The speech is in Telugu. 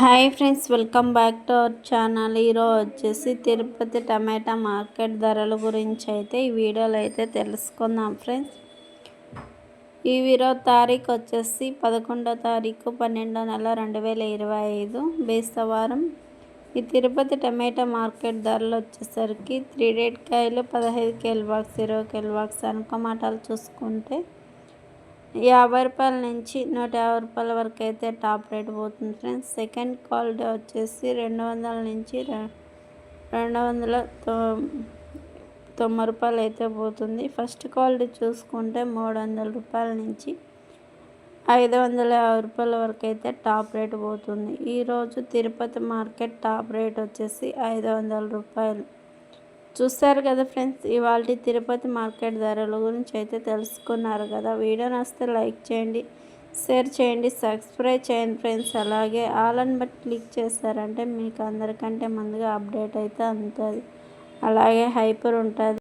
Hi friends welcome back to our channel. ఈరోజు వచ్చేసి తిరుపతి టమాటా మార్కెట్ ధరల గురించి అయితే ఈ వీడియోలో అయితే తెలుసుకుందాం ఫ్రెండ్స్. ఈ వీరో తారీఖు వచ్చేసి పదకొండో తారీఖు పన్నెండో నెల రెండు వేల ఇరవై ఐదు బేస్తవారం. ఈ తిరుపతి టమాటా మార్కెట్ ధరలు వచ్చేసరికి త్రీ డేట్ కాయలు పదహైదు కేల్ బాక్స్ ఇరవై కేల్ బాక్స్ అనుకమాటాలు చూసుకుంటే యాభై రూపాయల నుంచి నూట యాభై రూపాయల వరకు అయితే టాప్ రేట్ పోతుంది ఫ్రెండ్స్. సెకండ్ క్వాలిటీ వచ్చేసి రెండు వందల నుంచి రెండు వందల తొంభై రూపాయలు అయితే పోతుంది. ఫస్ట్ క్వాలిటీ చూసుకుంటే మూడు వందల రూపాయల నుంచి ఐదు వందల యాభై రూపాయల వరకు అయితే టాప్ రేట్ పోతుంది. ఈరోజు తిరుపతి మార్కెట్ టాప్ రేట్ వచ్చేసి ఐదు వందల రూపాయలు. చూస్తారు కదా ఫ్రెండ్స్ ఇవాళ తిరుపతి మార్కెట్ ధరల గురించి అయితే తెలుసుకున్నారు కదా. వీడియో నస్తే లైక్ చేయండి షేర్ చేయండి సబ్స్క్రైబ్ చేయండి ఫ్రెండ్స్. అలాగే ఆల్ అని బట్టి క్లిక్ చేస్తారంటే మీకు అందరికంటే ముందుగా అప్డేట్ అయితే అందుతుంది అలాగే హైపర్ ఉంటుంది.